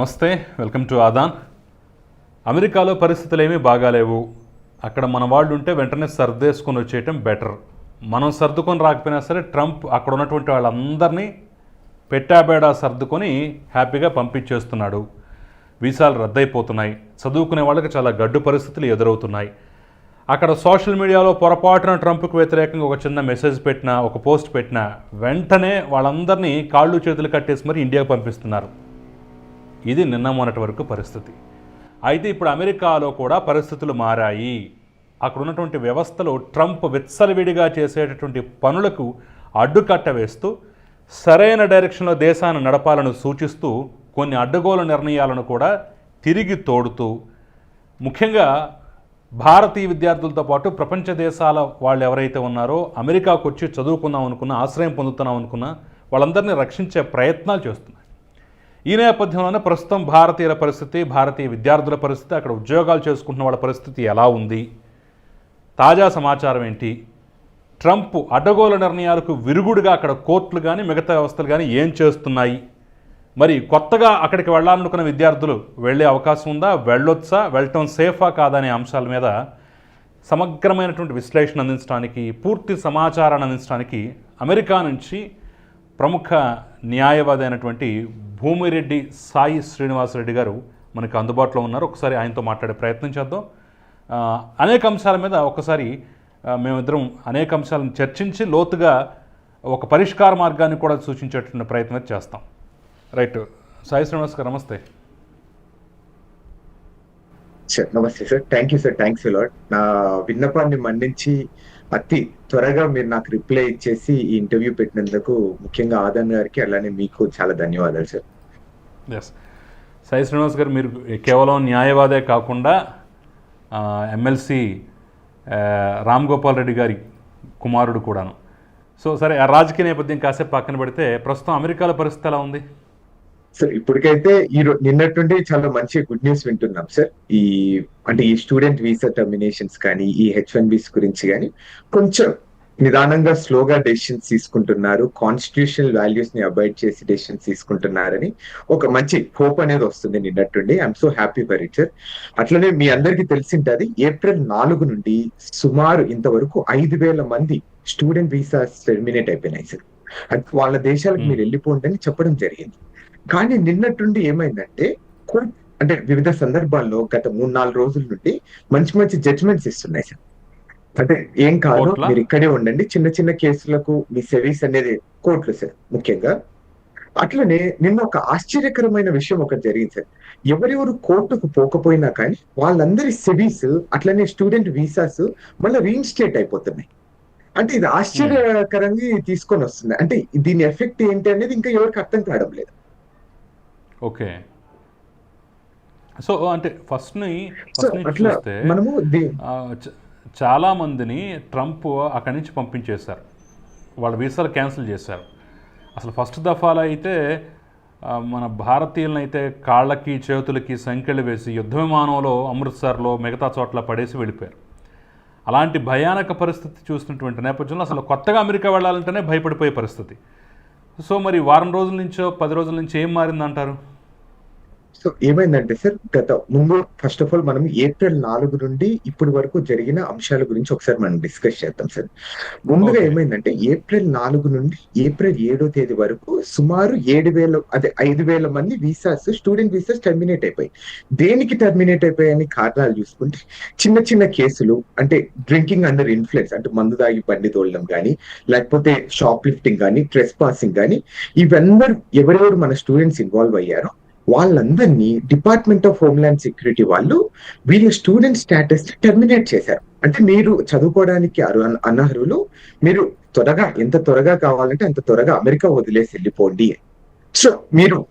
నమస్తే welcome to Aadan. అమెరికాలో పరిస్థితులు ఏమీ బాగాలేవు. అక్కడ మన వాళ్ళు ఉంటే వెంటనే సర్దేసుకొని వచ్చేయటం బెటర్. మనం సర్దుకొని రాకపోయినా సరే ట్రంప్ అక్కడ ఉన్నటువంటి వాళ్ళందరినీ పెట్టాబేడా సర్దుకొని హ్యాపీగా పంపించేస్తున్నాడు. వీసాలు రద్దయిపోతున్నాయి. చదువుకునే వాళ్ళకి చాలా గడ్డు పరిస్థితులు ఎదురవుతున్నాయి. అక్కడ సోషల్ మీడియాలో పొరపాటున ట్రంప్కు వ్యతిరేకంగా ఒక చిన్న మెసేజ్ పెట్టినా ఒక పోస్ట్ పెట్టినా వెంటనే వాళ్ళందరినీ కాళ్ళు చేతులు కట్టేసి మరి ఇండియాకు పంపిస్తున్నారు. ఇది నిన్న మొన్నటి వరకు పరిస్థితి. అయితే ఇప్పుడు అమెరికాలో కూడా పరిస్థితులు మారాయి. అక్కడ ఉన్నటువంటి వ్యవస్థలో ట్రంప్ విచ్చలవిడిగా చేసేటటువంటి పనులకు అడ్డుకట్ట వేస్తూ సరైన డైరెక్షన్లో దేశాన్ని నడపాలని సూచిస్తూ కొన్ని అడ్డగోలు నిర్ణయాలను కూడా తిరిగి తోడుతూ ముఖ్యంగా భారతీయ విద్యార్థులతో పాటు ప్రపంచ దేశాల వాళ్ళు ఎవరైతే ఉన్నారో అమెరికాకు వచ్చి చదువుకుందాం అనుకున్నా ఆశ్రయం పొందుతున్నాం అనుకున్నా వాళ్ళందరినీ రక్షించే ప్రయత్నాలు చేస్తున్నారు. ఈ నేపథ్యంలోనే ప్రస్తుతం భారతీయుల పరిస్థితి భారతీయ విద్యార్థుల పరిస్థితి అక్కడ ఉద్యోగాలు చేసుకుంటున్న వాళ్ళ పరిస్థితి ఎలా ఉంది? తాజా సమాచారం ఏంటి? ట్రంప్ అడ్డగోల నిర్ణయాలకు విరుగుడుగా అక్కడ కోర్టులు కానీ మిగతా వ్యవస్థలు కానీ ఏం చేస్తున్నాయి? మరి కొత్తగా అక్కడికి వెళ్ళాలనుకున్న విద్యార్థులు వెళ్ళే అవకాశం ఉందా? వెళ్ళొచ్చా? వెళ్ళటం సేఫా కాదా అనే అంశాల మీద సమగ్రమైనటువంటి విశ్లేషణ అందించడానికి పూర్తి సమాచారాన్ని అందించడానికి అమెరికా నుంచి ప్రముఖ న్యాయవాది అయినటువంటి భూమిరెడ్డి సాయి శ్రీనివాసరెడ్డి గారు మనకు అందుబాటులో ఉన్నారు. ఒకసారి ఆయనతో మాట్లాడే ప్రయత్నం చేద్దాం. అనేక అంశాల మీద ఒకసారి మేమిద్దరం అనేక అంశాలను చర్చించి లోతుగా ఒక పరిష్కార మార్గాన్ని కూడా సూచించేటువంటి ప్రయత్నం చేస్తాం. రైట్. సాయి శ్రీనివాస్ గారు నమస్తే. సార్ నమస్తే sir. Thank you sir thanks lot. నా విన్నపాన్ని మన్నించి అతి త్వరగా మీరు నాకు రిప్లై ఇచ్చేసి ఈ ఇంటర్వ్యూ పెట్టినందుకు ముఖ్యంగా ఆదన్ గారికి అలానే మీకు చాలా ధన్యవాదాలు సార్. ఎస్ సాయి శ్రీనివాస్ గారు మీరు కేవలం న్యాయవాదే కాకుండా ఎమ్మెల్సీ రామ్ గోపాల్ రెడ్డి గారి కుమారుడు కూడాను. సో సరే ఆ రాజకీయ నేపథ్యం కాసేపు పక్కన పెడితే ప్రస్తుతం అమెరికాలో పరిస్థితి ఎలా ఉంది? సార్ ఇప్పటికైతే ఈ నిన్నటి నుండి చాలా మంచి గుడ్ న్యూస్ వింటున్నాం సార్ ఈ అంటే ఈ స్టూడెంట్ వీసా టర్మినేషన్స్ కానీ ఈ హెచ్ వన్ బీస్ గురించి కానీ కొంచెం నిదానంగా స్లోగా డెసిషన్స్ తీసుకుంటున్నారు. కాన్స్టిట్యూషనల్ వాల్యూస్ని అవాయిడ్ చేసి డెసిషన్స్ తీసుకుంటున్నారని ఒక మంచి హోప్ అనేది వస్తుంది నిన్నట్టుండి I'm so happy for it sir అట్లనే మీ అందరికీ తెలిసింటది ఏప్రిల్ నాలుగు నుండి సుమారు ఇంతవరకు ఐదు వేల మంది స్టూడెంట్ వీసాస్ టెర్మినేట్ అయిపోయినాయి సార్ వాళ్ళ దేశాలకు మీరు వెళ్ళిపోండి అని చెప్పడం జరిగింది. కానీ నిన్నట్టుండి ఏమైందంటే కోర్ట్ అంటే వివిధ సందర్భాల్లో గత మూడు నాలుగు రోజుల నుండి మంచి మంచి జడ్జ్మెంట్స్ ఇస్తున్నాయి సార్. అంటే ఏం కాదు? మీరు ఇక్కడే ఉండండి చిన్న చిన్న కేసులకు మీ సర్వీస్ అనేది కోర్టులు సార్ ముఖ్యంగా. అట్లనే నిన్న ఒక ఆశ్చర్యకరమైన విషయం ఒకటి జరిగింది సార్. ఎవరెవరు కోర్టుకు పోకపోయినా కానీ వాళ్ళందరి సెవీస్ అట్లనే స్టూడెంట్ వీసాస్ మళ్ళీ రీఇన్స్టేట్ అయిపోతున్నాయి. అంటే ఇది ఆశ్చర్యకరంగా తీసుకొని వస్తుంది. అంటే దీని ఎఫెక్ట్ ఏంటి అనేది ఇంకా ఎవరికి అర్థం కావడం లేదు. ఓకే. సో అంటే ఫస్ట్ నుంచి అట్లా చూస్తే మనము దీ- ఆ, చ- చాలామందిని ట్రంప్ అక్కడి నుంచి పంపించేశారు. వాళ్ళ వీసాలు క్యాన్సిల్ చేశారు. అసలు ఫస్ట్ దఫాలో అయితే మన భారతీయులను అయితే కాళ్ళకి చేతులకి సంఖ్యలు వేసి యుద్ధ విమానంలో అమృత్సర్లో మిగతా చోట్ల పడేసి వెళ్ళిపోయారు. అలాంటి భయానక పరిస్థితి చూసినటువంటి నేపథ్యంలో అసలు కొత్తగా అమెరికా వెళ్ళాలంటేనే భయపడిపోయే పరిస్థితి. సో మరి వారం రోజుల నుంచో పది రోజుల నుంచి ఏం మారిందంటారు? సో ఏమైందంటే సార్ గత ముందు ఫస్ట్ ఆఫ్ ఆల్ మనం ఏప్రిల్ నాలుగు నుండి ఇప్పటి వరకు జరిగిన అంశాల గురించి ఒకసారి మనం డిస్కస్ చేద్దాం సార్ ముందుగా. ఏమైందంటే ఏప్రిల్ నాలుగు నుండి ఏప్రిల్ ఏడో తేదీ వరకు సుమారు ఏడు వేల అదే ఐదు వేల మంది వీసాస్ స్టూడెంట్ వీసాస్ టర్మినేట్ అయిపోయాయి దేనికి టర్మినేట్ అయిపోయాయని కారణాలు చూసుకుంటే చిన్న చిన్న కేసులు అంటే డ్రింకింగ్ అండర్ ఇన్ఫ్లుయెన్స్ అంటే మందు దాగి బండి తోలడం కానీ లేకపోతే షాప్ లిఫ్టింగ్ కానీ ట్రెస్ పాసింగ్ కానీ ఇవందరూ ఎవరెవరు మన స్టూడెంట్స్ ఇన్వాల్వ్ అయ్యారో వాళ్ళందరినీ డిపార్ట్మెంట్ ఆఫ్ హోమ్లాండ్ సెక్యూరిటీ వాళ్ళు వీళ్ళ స్టూడెంట్ స్టేటస్ టెర్మినేట్ చేశారు. అంటే మీరు చదువుకోవడానికి అరు అనర్హులు మీరు త్వరగా ఎంత త్వరగా కావాలంటే అంత త్వరగా అమెరికా వదిలేసి వెళ్ళిపోండి. సో మీరు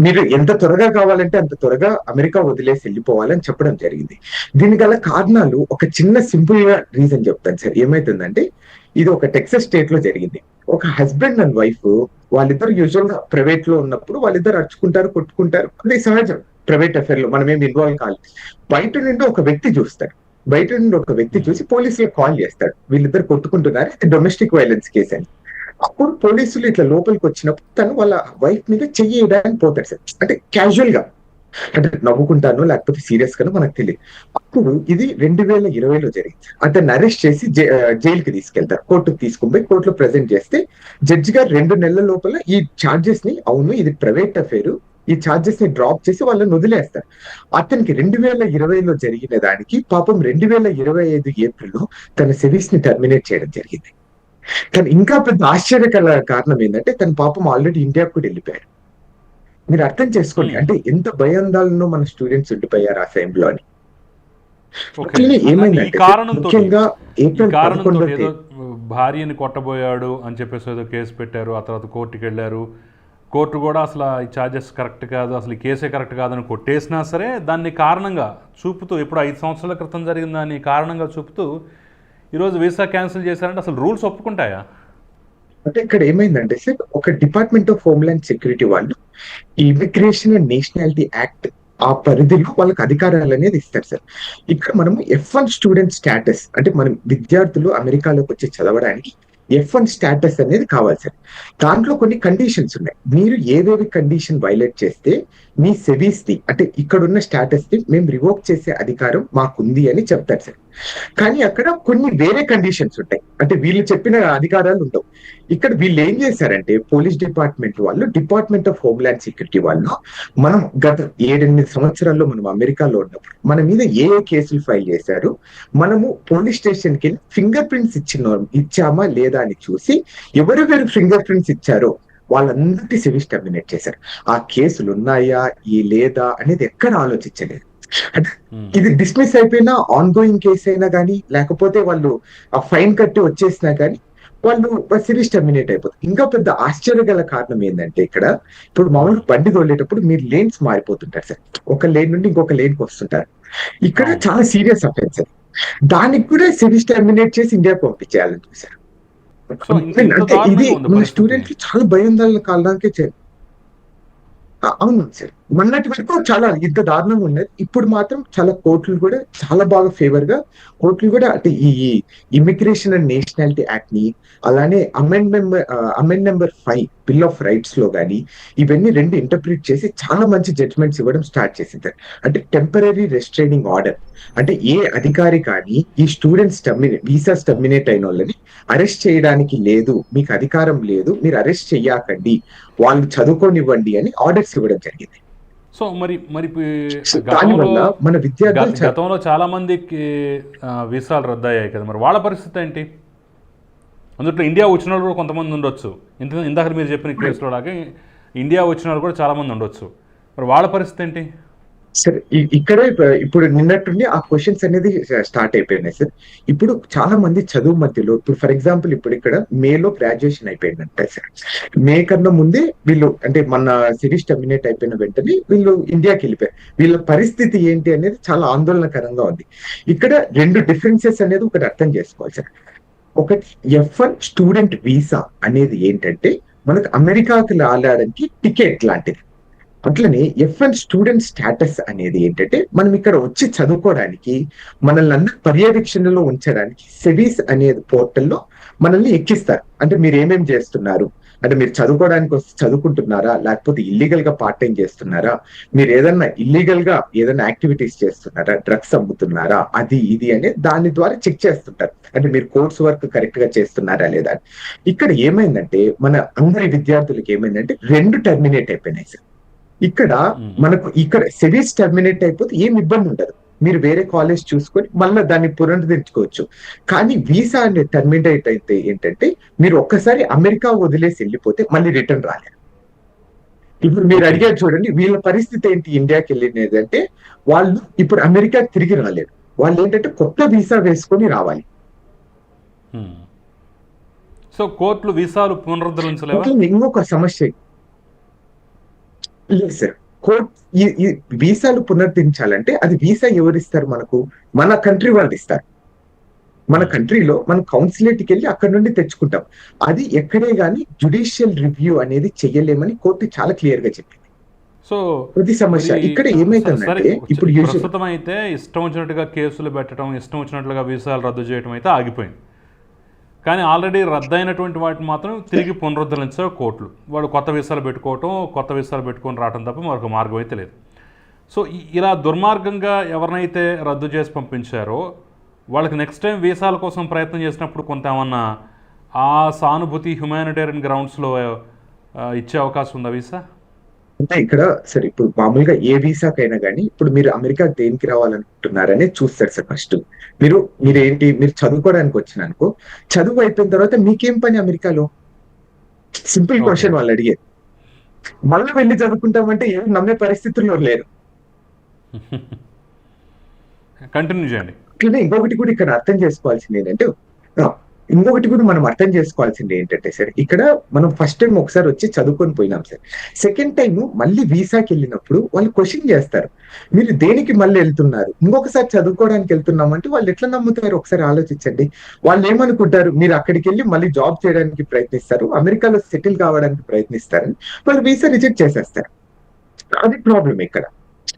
మీరు ఎంత త్వరగా కావాలంటే అంత త్వరగా అమెరికా వదిలేసి వెళ్ళిపోవాలని చెప్పడం జరిగింది. దీని గల కారణాలు ఒక చిన్న సింపుల్గా రీజన్ చెప్తాను సార్. ఏమైతుందంటే ఇది ఒక టెక్సస్ స్టేట్లో జరిగింది. ఒక హస్బెండ్ అండ్ వైఫ్ వాళ్ళిద్దరు యూజువల్గా ప్రైవేట్లో ఉన్నప్పుడు వాళ్ళిద్దరు అరుచుకుంటారు కొట్టుకుంటారు. అది సహజం. ప్రైవేట్ అఫేర్లో మనం ఏం ఇన్వాల్వ్ కాదు. బయట నుండి ఒక వ్యక్తి చూస్తాడు. బయట నుండి ఒక వ్యక్తి చూసి పోలీసులకు కాల్ చేస్తాడు. వీళ్ళిద్దరు కొట్టుకుంటున్నారు? ఇది డొమెస్టిక్ వైలెన్స్ కేసు అని. అప్పుడు పోలీసులు ఇట్లా లోపలికి వచ్చినప్పుడు తను వాళ్ళ వైఫ్ మీద చెయ్యడానికి పోతాడు సార్. అంటే క్యాజువల్గా. అంటే నవ్వుకుంటాను లేకపోతే సీరియస్ గాను మనకు తెలియదు అప్పుడు ఇది రెండు వేల ఇరవైలో జరిగింది. అతన్ని అరెస్ట్ చేసి జైలుకి తీసుకెళ్తారు. కోర్టుకు తీసుకుని పోయి కోర్టులో ప్రజెంట్ చేస్తే జడ్జి గారు రెండు నెలల లోపల ఈ చార్జెస్ని అవును ఇది ప్రైవేట్ అఫేరు ఈ చార్జెస్ని డ్రాప్ చేసి వాళ్ళని వదిలేస్తారు. అతనికి రెండు వేల ఇరవైలో జరిగిన దానికి పాపం రెండు వేల ఇరవై ఐదు ఏప్రిల్లో తన సిరీస్ని టర్మినేట్ చేయడం జరిగింది. కానీ ఇంకా పెద్ద ఆశ్చర్యకర కారణం ఏంటంటే తన పాపం ఆల్రెడీ ఇండియాకు కూడా వెళ్ళిపోయాడు. మీరు అర్థం చేసుకోండి. Hmm. అంటే ఎంత భయాందాలను మన స్టూడెంట్స్ ఉండిపోయారు ఆ సమయంలో అని. ఏమైందంటే ముఖ్యంగా ఏప్రిల్ పదకొండో భార్యని కొట్టబోయాడు అని చెప్పేసి ఏదో కేసు పెట్టారు. ఆ తర్వాత కోర్టుకి వెళ్ళారు. కోర్టు కూడా అసలు ఈ ఛార్జెస్ కరెక్ట్ కాదు అసలు ఈ కేసే కరెక్ట్ కాదని కొట్టేసినా సరే దాన్ని కారణంగా చూపుతూ ఇప్పుడు ఐదు సంవత్సరాల క్రితం జరిగిన దాన్ని కారణంగా చూపుతూ ఈరోజు వీసా క్యాన్సిల్ చేశారంటే అసలు రూల్స్ ఒప్పుకుంటాయా? అంటే ఇక్కడ ఏమైందంటే సార్ ఒక డిపార్ట్మెంట్ ఆఫ్ హోమ్లాండ్ సెక్యూరిటీ వాళ్ళు ఇమిగ్రేషన్ అండ్ నేషనాలిటీ యాక్ట్ ఆ పరిధిలో వాళ్ళకి అధికారాలు అనేది ఇస్తారు సార్. ఇక్కడ మనం ఎఫ్ వన్ స్టూడెంట్ స్టేటస్ అంటే మనం విద్యార్థులు అమెరికాలోకి వచ్చి చదవడానికి ఎఫ్ వన్ స్టేటస్ అనేది కావాలి సార్. దాంట్లో కొన్ని కండిషన్స్ ఉన్నాయి. మీరు ఏవేవి కండిషన్ వైలేట్ చేస్తే మీ సెవీస్ని అంటే ఇక్కడున్న స్టేటస్ని మేము రివోక్ చేసే అధికారం మాకుంది అని చెప్తారు సార్. కానీ అక్కడ కొన్ని వేరే కండిషన్స్ ఉంటాయి. అంటే వీళ్ళు చెప్పిన అధికారాలు ఉండవు. ఇక్కడ వీళ్ళు ఏం చేశారంటే పోలీస్ డిపార్ట్మెంట్ వాళ్ళు డిపార్ట్మెంట్ ఆఫ్ హోమ్లాండ్ సెక్యూరిటీ వాళ్ళు మనం గత ఏడెనిమిది సంవత్సరాల్లో మనం అమెరికాలో ఉన్నప్పుడు మన మీద ఏ ఏ కేసులు ఫైల్ చేశారు మనము పోలీస్ స్టేషన్కి వెళ్ళి ఫింగర్ ప్రింట్స్ ఇచ్చిన ఇచ్చామా లేదా అని చూసి ఎవరెవరు ఫింగర్ ప్రింట్స్ ఇచ్చారో వాళ్ళందరికీ సివిస్ టర్మినేట్ చేశారు. ఆ కేసులు ఉన్నాయా ఈ లేదా అనేది ఎక్కడ ఆలోచించలేదు. ఇది డిస్మిస్ అయిపోయినా ఆన్ గోయింగ్ కేసు అయినా కానీ లేకపోతే వాళ్ళు ఆ ఫైన్ కట్టి వచ్చేసినా కానీ వాళ్ళు సిరీస్ టర్మినేట్ అయిపోతుంది ఇంకా పెద్ద ఆశ్చర్యగల కారణం ఏంటంటే ఇక్కడ ఇప్పుడు మామూలుగా బండి తోలేటప్పుడు మీరు లేన్స్ మారిపోతుంటారు సార్. ఒక లేన్ నుండి ఇంకొక లేన్కి వస్తుంటారు. ఇక్కడ అవును. చాలా సీరియస్ అఫెన్స్ అది. దానికి కూడా సిరీస్ టర్మినేట్ చేసి ఇండియాకి పంపించేయాలని చూసారు ఇది మన పరిస్థితి. స్టూడెంట్ చాలా భయం కాలడానికే అవును సార్. మొన్నటి వరకు చాలా ఇంత దారుణంగా ఉన్నది. ఇప్పుడు మాత్రం చాలా కోర్టులు కూడా చాలా బాగా ఫేవర్గా కోర్టులు కూడా అంటే ఈ ఇమిగ్రేషన్ అండ్ నేషనాలిటీ యాక్ట్ని అలానే amend number amend number five bill of రైట్స్లో గానీ ఇవన్నీ రెండు ఇంటర్ప్రిట్ చేసి చాలా మంచి జడ్జ్మెంట్స్ ఇవ్వడం స్టార్ట్ చేసింది అంటే టెంపరీ రెస్ట్రైనింగ్ ఆర్డర్ అంటే ఏ అధికారి కానీ ఈ స్టూడెంట్స్ టర్మినేట్ వీసాస్ టర్మినేట్ అయిన వాళ్ళని అరెస్ట్ చేయడానికి లేదు మీకు అధికారం లేదు మీరు అరెస్ట్ చెయ్యకండి వాళ్ళు చదువుకోనివ్వండి అని ఆర్డర్స్ ఇవ్వడం జరిగింది. సో మరి మరి దానివల్ల మన విద్యార్థులు గతంలో చాలా మందికి వీసాలు రద్దయ్యాయి కదా మరి. వాళ్ళ పరిస్థితి ఏంటి? అందులో ఇండియా వచ్చిన వాళ్ళు కూడా కొంతమంది ఉండొచ్చు. ఇంత ఇందాక మీరు చెప్పిన కేసులో లాగా ఇండియా వచ్చిన వాళ్ళు కూడా చాలా మంది ఉండొచ్చు. మరి వాళ్ళ పరిస్థితి ఏంటి? సరే ఇక్కడే ఇప్పుడు నిన్నట్టుండి ఆ క్వశ్చన్స్ అనేది స్టార్ట్ అయిపోయినాయి సార్. ఇప్పుడు చాలా మంది చదువు మధ్యలో ఇప్పుడు ఫర్ ఎగ్జాంపుల్ ఇప్పుడు ఇక్కడ మేలో గ్రాడ్యుయేషన్ అయిపోయిందంట సార్. మే కన్నా ముందే వీళ్ళు అంటే మన సిరీస్ టర్మినేట్ అయిపోయిన వెంటనే వీళ్ళు ఇండియాకి వెళ్ళిపోయారు. వీళ్ళ పరిస్థితి ఏంటి అనేది చాలా ఆందోళనకరంగా ఉంది. ఇక్కడ రెండు డిఫరెన్సెస్ అనేది ఒకటి అర్థం చేసుకోవాలి సార్. ఒకటి ఎఫ్ వన్ స్టూడెంట్ వీసా అనేది ఏంటంటే మనకు అమెరికాకి వెళ్ళడానికి టికెట్ లాంటిది. అట్లనే ఎఫ్ఎన్ స్టూడెంట్ స్టేటస్ అనేది ఏంటంటే మనం ఇక్కడ వచ్చి చదువుకోవడానికి మనల్ని అందరి పర్యవేక్షణలో ఉంచడానికి సెవీస్ అనే పోర్టల్లో మనల్ని ఎక్కిస్తారు. అంటే మీరు ఏమేం చేస్తున్నారు? అంటే మీరు చదువుకోవడానికి వస్తే చదువుకుంటున్నారా? లేకపోతే ఇల్లీగల్గా పార్ట్ టైం చేస్తున్నారా? మీరు ఏదన్నా ఇల్లీగల్గా ఏదైనా యాక్టివిటీస్ చేస్తున్నారా? డ్రగ్స్ అమ్ముతున్నారా? అది ఇది అనే దాని ద్వారా చెక్ చేస్తుంటారు. అంటే మీరు కోర్స్ వర్క్ కరెక్ట్గా చేస్తున్నారా లేదా ఇక్కడ ఏమైందంటే మన అందరి విద్యార్థులకి ఏమైందంటే రెండు టర్మినేట్ అయిపోయినాయి సార్. ఇక్కడ. మనకు ఇక్కడ సెవీస్ టర్మినేట్ అయిపోతే ఏం ఇబ్బంది ఉండదు మీరు వేరే కాలేజ్ చూసుకొని మళ్ళీ దాన్ని పునరుద్ధరించుకోవచ్చు కానీ వీసా అనే టర్మినేట్ అయితే ఏంటంటే మీరు ఒక్కసారి అమెరికా వదిలేసి వెళ్ళిపోతే మళ్ళీ రిటర్న్ రాలేరు ఇప్పుడు మీరు. అడిగారు చూడండి వీళ్ళ పరిస్థితి ఏంటి ఇండియాకి వెళ్ళినది అంటే వాళ్ళు ఇప్పుడు అమెరికా తిరిగి రాలేరు వాళ్ళు ఏంటంటే కొత్త వీసా వేసుకొని రావాలి. సో కోర్టులు వీసాలు పునరుద్ధరించలేవా అట్లా ఇంకొక సమస్య లేదు సార్ కోర్ట్ ఈ వీసాలు పునరుద్ధరించాలంటే అది వీసా ఎవరిస్తారు మనకు? మన కంట్రీ వాళ్ళు ఇస్తారు మన కంట్రీలో మనం కౌన్సిలేట్కి వెళ్ళి అక్కడ నుండి తెచ్చుకుంటాం. అది ఎక్కడే గాని జుడిషియల్ రివ్యూ అనేది చెయ్యలేమని కోర్టు చాలా క్లియర్గా చెప్పింది. సో ప్రతి సమస్య. ఇక్కడ ఏమైతుందంటే ఇప్పుడు ప్రస్తుతం అయితే ఇష్టం వచ్చినట్టుగా కేసులు పెట్టడం ఇష్టం వచ్చినట్లుగా వీసాలు రద్దు చేయడం అయితే ఆగిపోయింది. కానీ ఆల్రెడీ రద్దయినటువంటి వాటిని మాత్రం తిరిగి పునరుద్ధరించే కోర్టులు వాడు కొత్త వీసాలు పెట్టుకోవటం కొత్త వీసాలు పెట్టుకొని రావటం తప్ప మరొక మార్గం అయితే లేదు. సో ఇలా దుర్మార్గంగా ఎవరినైతే రద్దు చేసి పంపించారో వాళ్ళకి నెక్స్ట్ టైం వీసాల కోసం ప్రయత్నం చేసినప్పుడు కొంత ఏమన్నా ఆ సానుభూతి హ్యుమానిటేరియన్ గ్రౌండ్స్లో ఇచ్చే అవకాశం ఉందా వీసా? అంటే ఇక్కడ సరే ఇప్పుడు మామూలుగా ఏ వీసాకైనా కానీ ఇప్పుడు మీరు అమెరికా దేనికి రావాలనుకుంటున్నారనే చూస్తారు సార్ ఫస్ట్. మీరు మీరు ఏంటి మీరు చదువుకోవడానికి వచ్చిన అనుకో చదువు అయిపోయిన తర్వాత మీకేం పని అమెరికాలో? సింపుల్. క్వశ్చన్ వాళ్ళు అడిగేది. మళ్ళీ వెళ్ళి చదువుకుంటామంటే ఏం నమ్మే పరిస్థితుల్లో లేరు. కంటిన్యూ చేయండి. ఇంకొకటి కూడా ఇక్కడ అర్థం చేసుకోవాల్సింది ఏంటంటే ఇంకొకటి కూడా మనం అర్థం చేసుకోవాల్సింది ఏంటంటే సార్ ఇక్కడ మనం ఫస్ట్ టైం ఒకసారి వచ్చి చదువుకొని పోయినాం సార్. సెకండ్ టైం మళ్ళీ వీసాకి వెళ్ళినప్పుడు వాళ్ళు క్వశ్చన్ చేస్తారు. మీరు దేనికి మళ్ళీ వెళ్తున్నారు? ఇంకొకసారి చదువుకోవడానికి వెళ్తున్నాం అంటే వాళ్ళు ఎట్లా నమ్ముతారు? ఒకసారి ఆలోచించండి. వాళ్ళు ఏమనుకుంటారు? మీరు అక్కడికి వెళ్ళి మళ్ళీ జాబ్ చేయడానికి ప్రయత్నిస్తారు. అమెరికాలో సెటిల్ కావడానికి ప్రయత్నిస్తారు. వాళ్ళు వీసా రిజెక్ట్ చేసేస్తారు. అది ప్రాబ్లం ఇక్కడ.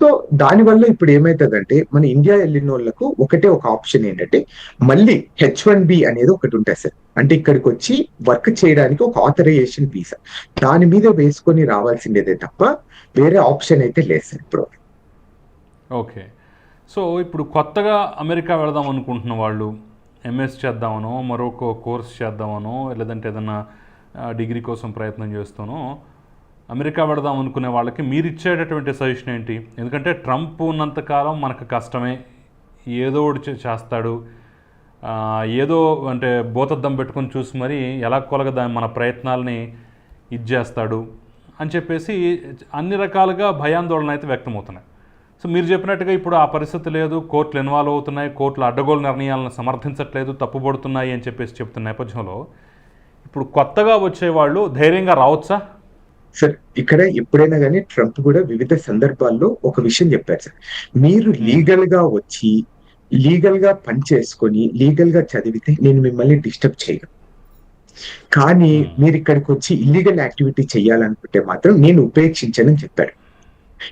సో దానివల్ల ఇప్పుడు ఏమవుతుందంటే మన ఇండియా వెళ్ళిన వాళ్ళకు ఒకటే ఒక ఆప్షన్ ఏంటంటే మళ్ళీ హెచ్ వన్ బి అనేది ఒకటి ఉంటుంది సార్. అంటే ఇక్కడికి వచ్చి వర్క్ చేయడానికి ఒక ఆథరైజేషన్ వీసా. దాని మీద వేసుకొని రావాల్సిందేదే తప్ప వేరే ఆప్షన్ అయితే లేదు సార్ ఇప్పుడు. ఓకే. సో ఇప్పుడు కొత్తగా అమెరికా వెళదాం అనుకుంటున్న వాళ్ళు ఎంఎస్ చేద్దామనో మరొక కోర్స్ చేద్దామనో లేదంటే ఏదైనా డిగ్రీ కోసం ప్రయత్నం చేస్తానో అమెరికా పెడదాం అనుకునే వాళ్ళకి మీరు ఇచ్చేటటువంటి సజెషన్ ఏంటి? ఎందుకంటే ట్రంప్ ఉన్నంతకాలం మనకు కష్టమే. ఏదో ఒకటి చేస్తాడు. ఏదో అంటే బోతద్దం పెట్టుకొని చూసి మరి ఎలా కొలగదా మన ప్రయత్నాలని ఇది చేస్తాడు అని చెప్పేసి అన్ని రకాలుగా భయాందోళన అయితే వ్యక్తమవుతున్నాయి. సో మీరు చెప్పినట్టుగా ఇప్పుడు ఆ పరిస్థితి లేదు. కోర్టులు ఇన్వాల్వ్ అవుతున్నాయి. కోర్టులు అడ్డగోలు నిర్ణయాలను సమర్థించట్లేదు. తప్పుబడుతున్నాయి అని చెప్పేసి చెప్తున్న నేపథ్యంలో ఇప్పుడు కొత్తగా వచ్చేవాళ్ళు ధైర్యంగా రావచ్చా? సార్ ఇక్కడ ఎప్పుడైనా కానీ ట్రంప్ కూడా వివిధ సందర్భాల్లో ఒక విషయం చెప్పారు సార్ మీరు లీగల్గా వచ్చి లీగల్గా పని చేసుకొని లీగల్గా చదివితే నేను మిమ్మల్ని డిస్టర్బ్ చేయను. కానీ Hmm. మీరు ఇక్కడికి వచ్చి ఇల్లీగల్ యాక్టివిటీ చేయాలనుకుంటే మాత్రం నేను ఉపేక్షించనని చెప్పారు.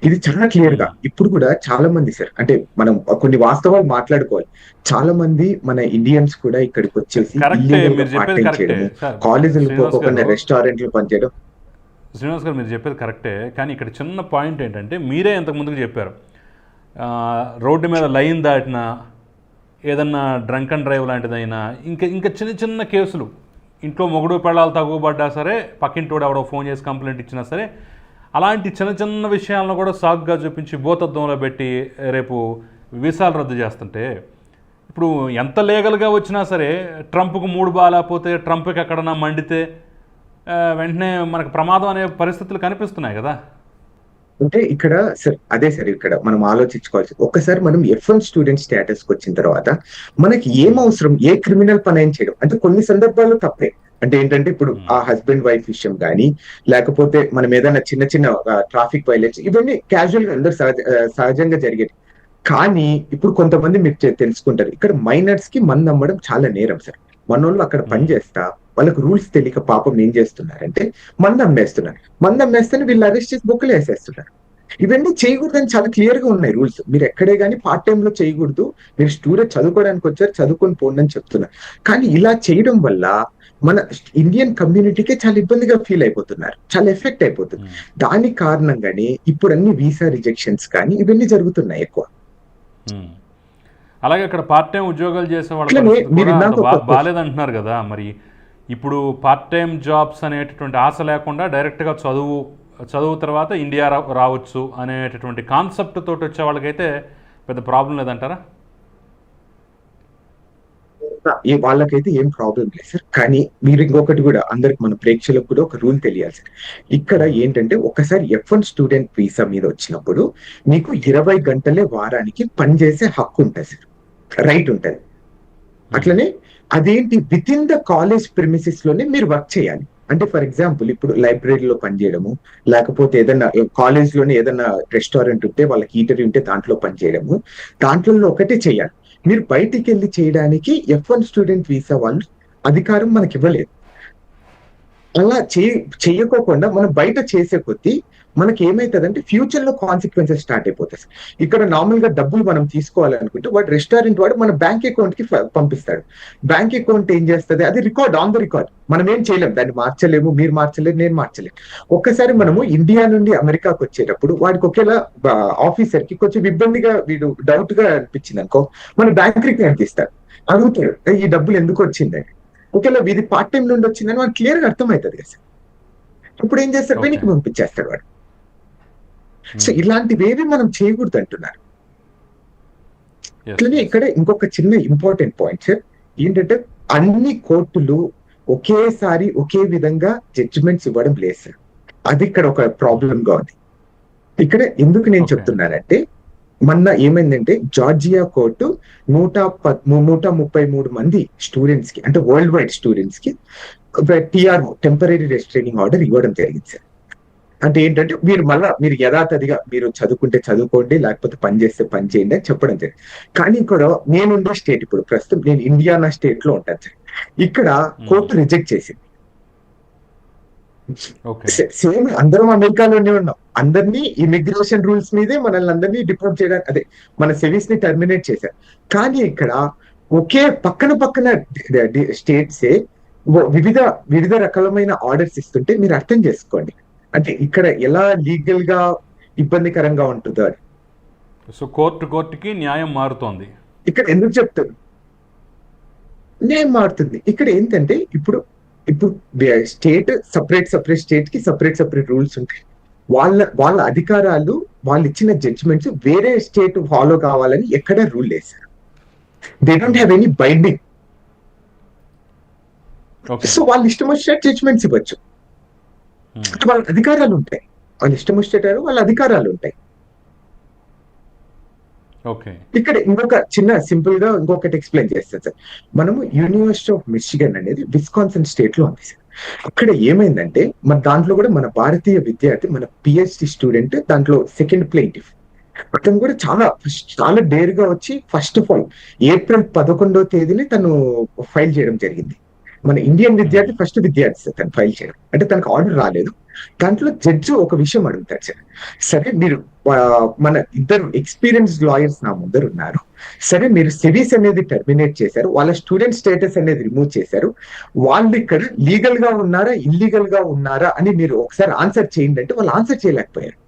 ఇది చాలా క్లియర్గా ఇప్పుడు కూడా చాలా మంది సార్ అంటే మనం కొన్ని వాస్తవాలు మాట్లాడుకోవాలి. చాలా మంది మన ఇండియన్స్ కూడా ఇక్కడికి వచ్చేసి గా చేయడము సార్ కాలేజీలు పోకుండా రెస్టారెంట్లు పనిచేయడం శ్రీనివాస్ గారు మీరు చెప్పేది కరెక్టే కానీ ఇక్కడ చిన్న పాయింట్ ఏంటంటే మీరే ఇంతకు ముందుకు చెప్పారు. రోడ్డు మీద లైన్ దాటినా ఏదన్నా డ్రంక్ అండ్ డ్రైవ్ లాంటిదైనా ఇంకా ఇంకా చిన్న చిన్న కేసులు. ఇంట్లో మొగుడు పెళ్ళాలు తగ్గుబడ్డా సరే పక్కింటోడు ఎవడో ఫోన్ చేసి కంప్లైంట్ ఇచ్చినా సరే అలాంటి చిన్న చిన్న విషయాలను కూడా సాగుగా చూపించి భూతత్వంలో పెట్టి రేపు వీసాలు రద్దు చేస్తుంటే ఇప్పుడు ఎంత లీగల్గా వచ్చినా సరే ట్రంప్కు మూడు బాగాలేకపోతే ట్రంప్కి ఎక్కడన్నా మండితే వెంటనే మనకు ప్రమాదం అనే పరిస్థితులు కనిపిస్తున్నాయి కదా? అంటే ఇక్కడ సార్ అదే సార్ ఇక్కడ మనం ఆలోచించుకోవాల్సి ఒక్కసారి మనం ఎఫ్ వన్ స్టూడెంట్ స్టేటస్కి వచ్చిన తర్వాత మనకి ఏం అవసరం ఏ క్రిమినల్ పని ఏం చేయడం? అంటే కొన్ని సందర్భాల్లో తప్పే. అంటే ఏంటంటే ఇప్పుడు ఆ హస్బెండ్ వైఫ్ విషయం కానీ లేకపోతే మనం ఏదైనా చిన్న చిన్న ట్రాఫిక్ వైలెన్స్ ఇవన్నీ క్యాజువల్గా అందరు సహజ సహజంగా జరిగేది కానీ ఇప్పుడు కొంతమంది మీరు తెలుసుకుంటారు. ఇక్కడ మైనర్స్కి మంది అమ్మడం చాలా నేరం సార్. మనోళ్ళు అక్కడ పని చేస్తా వాళ్ళకి రూల్స్ తెలియక పాపం ఏం చేస్తున్నారంటే మంది అమ్మేస్తున్నారు మంది అమ్మేస్తేనే వీళ్ళు అరెస్ట్ చేసి బుక్కులు వేసేస్తున్నారు. ఇవన్నీ చేయకూడదని చాలా క్లియర్గా ఉన్నాయి రూల్స్. మీరు ఎక్కడే కానీ పార్ట్ టైం లో చేయకూడదు. మీరు స్టూడెంట్ చదువుకోవడానికి వచ్చారు చదువుకొని పోండి అని చెప్తున్నారు. కానీ ఇలా చేయడం వల్ల మన ఇండియన్ కమ్యూనిటీకే చాలా ఇబ్బందిగా ఫీల్ అయిపోతున్నారు. చాలా ఎఫెక్ట్ అయిపోతుంది. దాని కారణంగానే ఇప్పుడు అన్ని వీసా రిజెక్షన్స్ కానీ ఇవన్నీ జరుగుతున్నాయి ఎక్కువ. ఉమ్. అలాగే అక్కడ పార్ట్ టైం ఉద్యోగాలు చేసే వాళ్ళ ఇట్లనే పరిస్థితి మీరు కూడా అంత ఇందాక బా- ఒక- బాలేదంటున్నారు కదా మరి. ఇప్పుడు పార్ట్ టైం జాబ్స్ అనేటటువంటి ఆశ లేకుండా డైరెక్ట్గా చదువు చదువు తర్వాత ఇండియా రా- రావచ్చు అనేటటువంటి కాన్సెప్ట్ తోటి వచ్చే వాళ్ళకైతే పెద్ద ప్రాబ్లం లేదంటారా? వాళ్ళకైతే ఏం ప్రాబ్లం లేదు సార్. కానీ మీరు ఇంకొకటి కూడా అందరికి మన ప్రేక్షకులకు కూడా ఒక రూల్ తెలియాలి సార్. ఇక్కడ ఏంటంటే ఒకసారి ఎఫ్ వన్ స్టూడెంట్ వీసా మీద వచ్చినప్పుడు మీకు ఇరవై గంటలే వారానికి పనిచేసే హక్కు ఉంటుంది సార్. రైట్ ఉంటుంది. అట్లనే అదేంటి? విత్ ఇన్ ద కాలేజ్ ప్రిమిసెస్లోనే మీరు వర్క్ చేయాలి. అంటే ఫర్ ఎగ్జాంపుల్ ఇప్పుడు లైబ్రరీలో పనిచేయడము లేకపోతే ఏదైనా కాలేజ్లోనే ఏదైనా రెస్టారెంట్ ఉంటే వాళ్ళకి ఈటరీ ఉంటే దాంట్లో పనిచేయడము దాంట్లో ఒకటే చేయాలి. మీరు బయటికి వెళ్ళి చేయడానికి ఎఫ్ వన్ స్టూడెంట్ వీసా వాళ్ళు అధికారం మనకి ఇవ్వలేదు అలా చేయ చేయకోకుండా మనం బయట చేసే కొద్దీ మనకి ఏమైతుందంటే ఫ్యూచర్లో కాన్సిక్వెన్సెస్ స్టార్ట్ అయిపోతాయి ఇక్కడ నార్మల్గా డబ్బులు మనం తీసుకోవాలనుకుంటే వాడు రెస్టారెంట్ వాడు మన బ్యాంక్ అకౌంట్కి పంపిస్తాడు. బ్యాంక్ అకౌంట్ ఏం చేస్తుంది? అది రికార్డ్ ఆన్ ద రికార్డ్. మనం ఏం చేయలేము దాన్ని మార్చలేము మీరు మార్చలేరు నేను మార్చలేము ఒక్కసారి మనము ఇండియా నుండి అమెరికాకి వచ్చేటప్పుడు వాడికి ఒకేలా ఆఫీసర్కి కొంచెం ఇబ్బందిగా వీడు డౌట్గా అనిపించింది అనుకో మన బ్యాంక్కి కనిపిస్తాడు అడుగుతాడు "ఏ, ఈ డబ్బులు ఎందుకు వచ్చిందని ఒకవేళ ఇది పార్ట్ టైం నుండి వచ్చిందని వాడు క్లియర్గా అర్థమవుతుంది కదా ఇప్పుడు ఏం చేస్తాడు. వెనక్కి పంపించేస్తాడు వాడు. సో ఇలాంటివేవి మనం చేయకూడదు అంటున్నారు. అట్లనే. ఇక్కడ ఇంకొక చిన్న ఇంపార్టెంట్ పాయింట్ సార్ ఏంటంటే అన్ని కోర్టులు ఒకేసారి ఒకే విధంగా జడ్జిమెంట్స్ ఇవ్వడం లేదు సార్. అది ఇక్కడ ఒక ప్రాబ్లం గా ఉంది. ఇక్కడ ఎందుకు నేను. చెప్తున్నానంటే మొన్న ఏమైందంటే జార్జియా కోర్టు నూట నూట ముప్పై మూడు మంది స్టూడెంట్స్కి అంటే వరల్డ్ వైడ్ స్టూడెంట్స్కి T R temporary restraining order ఇవ్వడం జరిగింది సార్. అంటే ఏంటంటే మీరు మళ్ళా మీరు యథాతథిగా మీరు చదువుకుంటే చదువుకోండి లేకపోతే పని చేస్తే పని చేయండి అని చెప్పడం జరిగింది. కానీ ఇక్కడ నేనుండే స్టేట్ ఇప్పుడు ప్రస్తుతం నేను ఇండియానా స్టేట్లో ఉంటాను సార్. ఇక్కడ కోర్టు రిజెక్ట్ చేసింది. సేమ్ అందరం అమెరికాలోనే ఉన్నాం. అందరినీ ఇమిగ్రేషన్ రూల్స్ మీదే మనల్ని అందరినీ డిపోర్ట్ చేయడానికి అదే మన సెవీస్ని టర్మినేట్ చేశారు. కానీ ఇక్కడ ఒకే పక్కన పక్కన స్టేట్స్ వివిధ వివిధ రకాలమైన ఆర్డర్స్ ఇస్తుంటే మీరు అర్థం చేసుకోండి. అంటే ఇక్కడ ఎలా లీగల్గా ఇబ్బందికరంగా ఉంటుందో అది. సో కోర్టు కోర్టుకి న్యాయం మారుతోంది. ఇక్కడ ఎందుకు చెప్తారు న్యాయం మారుతుంది. ఇక్కడ ఏంటంటే ఇప్పుడు ఇప్పుడు స్టేట్ సపరేట్ సపరేట్ స్టేట్కి సపరేట్ సపరేట్ రూల్స్ ఉంటాయి. వాళ్ళ వాళ్ళ అధికారాలు వాళ్ళు ఇచ్చిన జడ్జిమెంట్స్ వేరే స్టేట్ ఫాలో కావాలని ఎక్కడ రూల్ వేశారు. They don't have any binding so వాళ్ళు ఇష్టం వచ్చినట్టు జడ్జిమెంట్స్ ఇవ్వచ్చు. Hmm. వాళ్ళ అధికారాలు ఉంటాయి వాళ్ళు ఇష్టం వచ్చేటారు వాళ్ళ అధికారాలు ఉంటాయి ఓకే ఇక్కడ ఇంకొక చిన్న సింపుల్గా ఇంకొకటి ఎక్స్ప్లెయిన్ చేస్తాను సార్ మనము యూనివర్సిటీ ఆఫ్ మిచిగన్ అనేది విస్కాన్సన్ స్టేట్లో ఉంది సార్ అక్కడ ఏమైందంటే మన దాంట్లో కూడా మన భారతీయ విద్యార్థి మన పిహెచ్డి స్టూడెంట్ దాంట్లో సెకండ్ ప్లేటివ్ అతను కూడా చాలా చాలా డేర్గా వచ్చి ఫస్ట్ ఆఫ్ ఆల్ ఏప్రిల్ పదకొండవ తేదీని తను ఫైల్ చేయడం జరిగింది మన ఇండియన్ విద్యార్థి ఫస్ట్ విద్యార్థి సార్ తను ఫైల్ చేయడం. అంటే తనకు ఆర్డర్ రాలేదు. దాంట్లో జడ్జి ఒక విషయం అడుగుతాడు సార్. సరే మీరు మన ఇద్దరు ఎక్స్పీరియన్స్ లాయర్స్ నా ముందర ఉన్నారు. సరే మీరు సిరీస్ అనేది టర్మినేట్ చేశారు. వాళ్ళ స్టూడెంట్ స్టేటస్ అనేది రిమూవ్ చేశారు. వాళ్ళు ఇక్కడ లీగల్గా ఉన్నారా ఇల్లీగల్గా ఉన్నారా అని మీరు ఒకసారి ఆన్సర్ చేయండి అంటే వాళ్ళు ఆన్సర్ చేయలేకపోయారు.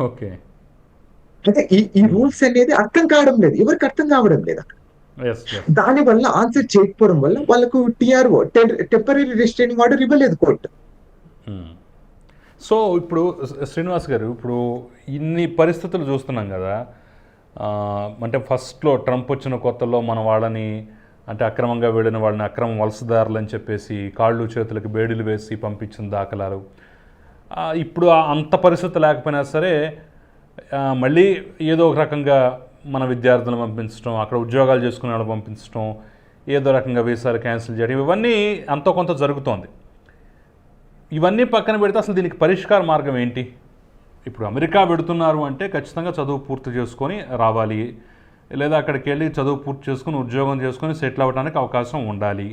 ఓకే. అంటే ఈ ఈ రూల్స్ అనేది అర్థం కావడం లేదు. ఎవరికి అర్థం కావడం లేదు అక్కడ. దాని వల్ల ఆన్సర్ చేయకపోవడం వల్ల వాళ్ళకు టిఆర్ఓ టెంపరీ రిస్ట్రైనింగ్ ఆర్డర్ ఇవ్వలేదు కోర్టు సో ఇప్పుడు శ్రీ- శ్రీనివాస్ గారు ఇప్పుడు ఇన్ని పరిస్థితులు చూస్తున్నాం కదా అంటే ఫస్ట్లో ట్రంప్ వచ్చిన కొత్తలో మన వాళ్ళని అంటే అక్రమంగా వెళ్ళిన వాళ్ళని అక్రమ వలసదారులు అని చెప్పేసి కాళ్ళు చేతులకు బేడీలు వేసి పంపించిన దాఖలాలు. ఇప్పుడు అంత పరిస్థితి లేకపోయినా సరే మళ్ళీ ఏదో ఒక రకంగా మన విద్యార్థులను పంపించడం అక్కడ ఉద్యోగాలు చేసుకునే వాళ్ళు పంపించడం ఏదో రకంగా వీసాలు క్యాన్సిల్ చేయడం ఇవన్నీ అంతో కొంత జరుగుతోంది. ఇవన్నీ పక్కన పెడితే అసలు దీనికి పరిష్కార మార్గం ఏంటి? ఇప్పుడు అమెరికా పెడుతున్నారు అంటే ఖచ్చితంగా చదువు పూర్తి చేసుకొని రావాలి. లేదా అక్కడికి వెళ్ళి చదువు పూర్తి చేసుకుని ఉద్యోగం చేసుకొని సెటిల్ అవ్వడానికి అవకాశం ఉండాలి.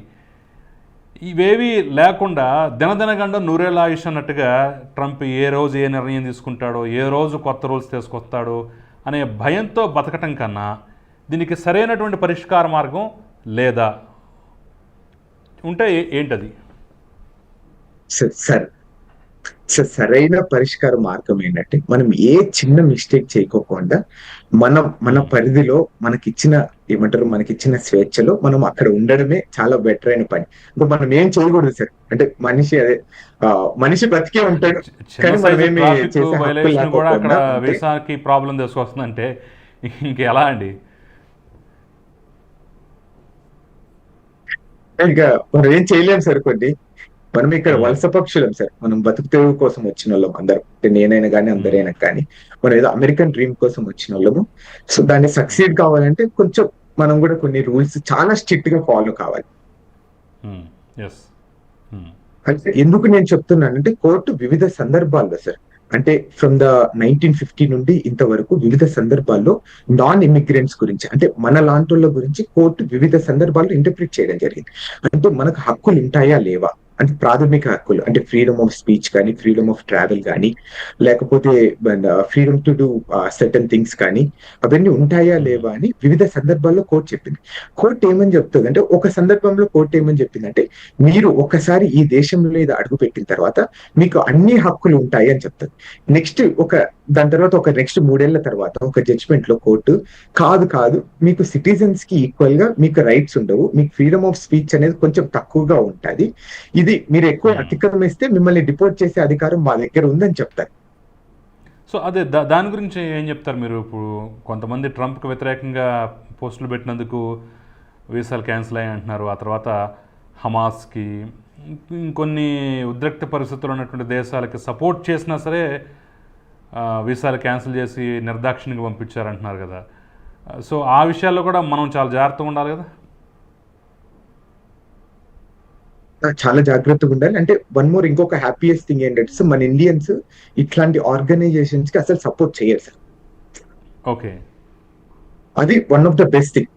ఇవేవి లేకుండా దినదినగండ నూరేళ్ళ ఆయుష్ అన్నట్టుగా ట్రంప్ ఏ రోజు ఏ నిర్ణయం తీసుకుంటాడో ఏ రోజు కొత్త రూల్స్ తీసుకొస్తాడో అనే భయంతో బతకటం కన్నా దీనికి సరైనటువంటి పరిష్కార మార్గం లేదా? ఉంటే ఏంటది? సార్ సరైన పరిష్కార మార్గం ఏంటంటే మనం ఏ చిన్న మిస్టేక్ చేయకోకుండా మనం మన పరిధిలో మనకిచ్చిన ఏమంటారు మనకిచ్చిన స్వేచ్ఛలో మనం అక్కడ ఉండడమే చాలా బెటర్ అయిన పని. ఇంకా మనం ఏం చేయకూడదు సార్? అంటే మనిషి అదే మనిషి బ్రతికే ఉంటాడు. కానీ కూడా అక్కడ వీసాకి ప్రాబ్లం తీసుకొస్తుందంటే ఇంకెలా అండి? ఇంకా మనం ఏం చేయలేం సార్ కొన్ని. మనం ఇక్కడ. వలస పక్షులం సార్. మనం బతుకు తెరువు కోసం వచ్చిన వాళ్ళం అందరం. నేనైనా కానీ అందరైనా కానీ. మనం ఏదో అమెరికన్ డ్రీమ్ కోసం వచ్చిన వాళ్ళము. సో దాన్ని సక్సీడ్ కావాలంటే కొంచెం మనం కూడా కొన్ని రూల్స్ చాలా స్ట్రిక్ట్గా ఫాలో కావాలి. అంటే ఎందుకు నేను చెప్తున్నాను అంటే కోర్టు వివిధ సందర్భాల్లో సార్ అంటే ఫ్రమ్ ద నైన్టీన్ ఫిఫ్టీ నుండి ఇంతవరకు వివిధ సందర్భాల్లో నాన్ ఇమిగ్రెంట్స్ గురించి అంటే మన లాంటి వాళ్ళ గురించి కోర్టు వివిధ సందర్భాల్లో ఇంటర్ప్రిట్ చేయడం జరిగింది. అంటే మనకు హక్కులు ఉంటాయా లేవా? అంటే ప్రాథమిక హక్కులు అంటే ఫ్రీడమ్ ఆఫ్ స్పీచ్ కానీ ఫ్రీడమ్ ఆఫ్ ట్రావెల్ కానీ లేకపోతే freedom to do certain things కానీ అవన్నీ ఉంటాయా లేవా అని వివిధ సందర్భాల్లో కోర్టు చెప్పింది. కోర్టు ఏమని చెప్తుంది అంటే ఒక సందర్భంలో కోర్టు ఏమని చెప్పిందంటే మీరు ఒకసారి ఈ దేశంలో ఏదో అడుగు పెట్టిన తర్వాత మీకు అన్ని హక్కులు ఉంటాయి అని చెప్తుంది. నెక్స్ట్ ఒక దాని తర్వాత ఒక నెక్స్ట్ మూడేళ్ళ తర్వాత ఒక జడ్జ్మెంట్లో కోర్టు కాదు కాదు మీకు సిటిజన్స్కి ఈక్వల్గా మీకు రైట్స్ ఉండవు మీకు ఫ్రీడమ్ ఆఫ్ స్పీచ్ అనేది కొంచెం తక్కువగా ఉంటుంది. ఇది మీరు ఎక్కువ అతిక్రమిస్తే మిమ్మల్ని డిపోర్ట్ చేసే అధికారం మా దగ్గర ఉందని చెప్తారు. సో అదే దా దాని గురించి ఏం చెప్తారు మీరు? ఇప్పుడు కొంతమంది ట్రంప్కి వ్యతిరేకంగా పోస్టులు పెట్టినందుకు వీసాలు క్యాన్సిల్ అయ్యి అంటున్నారు. ఆ తర్వాత హమాస్కి ఇంకొన్ని ఉద్రిక్త పరిస్థితులు ఉన్నటువంటి దేశాలకి సపోర్ట్ చేసినా సరే వీసాలు క్యాన్సిల్ చేసి నిర్దాక్షిణ్యంగా పంపించారంటున్నారు కదా. సో ఆ విషయాల్లో కూడా మనం చాలా జాగ్రత్తగా ఉండాలి కదా? చాలా జాగ్రత్తగా ఉండాలి. అంటే వన్ మోర్ ఇంకొక హ్యాపీయెస్ట్ థింగ్ ఏంటంటే సో మన ఇండియన్స్ ఇట్లాంటి ఆర్గనైజేషన్స్కి అసలు సపోర్ట్ చేయరు సార్ ఓకే. అది one of the best thing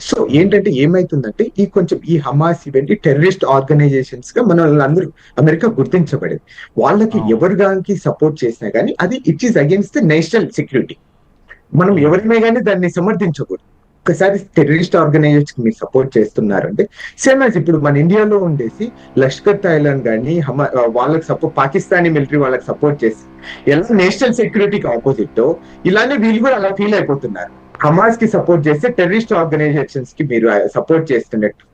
so ఏంటంటే ఏమైతుందంటే ఈ కొంచెం ఈ హమాస్ ఇవన్నీ టెర్రరిస్ట్ ఆర్గనైజేషన్స్గా మన అందరూ అమెరికా గుర్తించబడేది. వాళ్ళకి. ఎవరు గానికి సపోర్ట్ చేసినా గానీ అది it is against the national security మనం ఎవరిమే గానీ దాన్ని సమర్థించకూడదు. ఒకసారి టెర్రరిస్ట్ ఆర్గనైజేషన్ మీరు సపోర్ట్ చేస్తున్నారంటే సేమ్ యాజ్ ఇప్పుడు మన ఇండియాలో ఉండేసి లష్కర్ థాయిలాండ్ కానీ హమా వాళ్ళకి సపోర్ట్ పాకిస్తానీ మిలిటరీ వాళ్ళకి సపోర్ట్ చేసి ఎలా నేషనల్ సెక్యూరిటీకి ఆపోజిట్ ఇలానే వీళ్ళు కూడా అలా ఫీల్ అయిపోతున్నారు. హమాస్కి సపోర్ట్ చేస్తే టెర్రరిస్ట్ ఆర్గనైజేషన్స్కి మీరు సపోర్ట్ చేస్తున్నట్టు.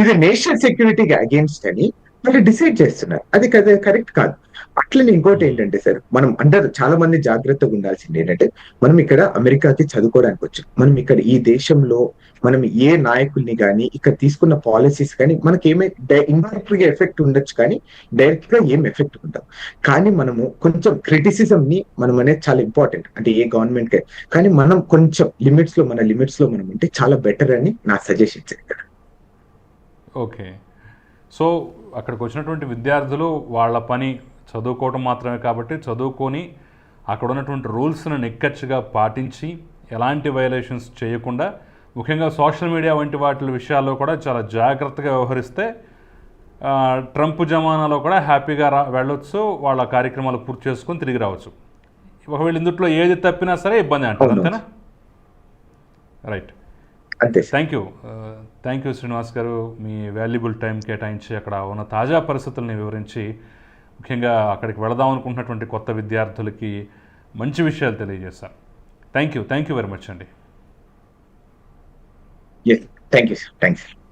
ఇది నేషనల్ సెక్యూరిటీకి అగేన్స్ట్ అని వాళ్ళు డిసైడ్ చేస్తున్నారు. అది కదా కరెక్ట్ కాదు. అట్లనే ఇంకోటి ఏంటంటే సార్ మనం అందరు చాలా మంది జాగ్రత్తగా ఉండాల్సింది ఏంటంటే మనం ఇక్కడ అమెరికాకి చదువుకోవడానికి వచ్చాం. మనం ఇక్కడ ఈ దేశంలో మనం ఏ నాయకుల్ని కానీ ఇక్కడ తీసుకున్న పాలసీస్ కానీ మనకి ఏమై ఇండైరెక్ట్గా ఎఫెక్ట్ ఉండొచ్చు కానీ డైరెక్ట్గా ఏం ఎఫెక్ట్ ఉండవు. కానీ మనము కొంచెం క్రిటిసిజం ని మనం అనేది చాలా ఇంపార్టెంట్ అంటే ఏ గవర్నమెంట్కి. కానీ మనం కొంచెం లిమిట్స్లో మన లిమిట్స్లో మనం ఉంటే చాలా బెటర్ అని నా సజెషన్ ఇక్కడ. ఓకే. సో అక్కడికి వచ్చినటువంటి విద్యార్థులు వాళ్ళ పని చదువుకోవడం మాత్రమే కాబట్టి చదువుకొని అక్కడ ఉన్నటువంటి రూల్స్ను నిక్కచ్చిగా పాటించి ఎలాంటి వైలేషన్స్ చేయకుండా ముఖ్యంగా సోషల్ మీడియా వంటి వాటి విషయాల్లో కూడా చాలా జాగ్రత్తగా వ్యవహరిస్తే ట్రంప్ జమానాలో కూడా హ్యాపీగా రా వెళ్ళొచ్చు వాళ్ళ కార్యక్రమాలు పూర్తి చేసుకొని తిరిగి రావచ్చు. ఒకవేళ ఇందుట్లో ఏది తప్పినా సరే ఇబ్బంది అంటారు. అంతేనా? Right thank you thank you Srinivas garu. Me valuable time కేటాయించి అక్కడ ఉన్న తాజా పరిస్థితుల్ని వివరించి ముఖ్యంగా అక్కడికి వెళదాం అనుకుంటున్నటువంటి కొత్త విద్యార్థులకి మంచి విషయాలు తెలియజేశారు. Thank you thank you very much అండి. Thank you thank thanks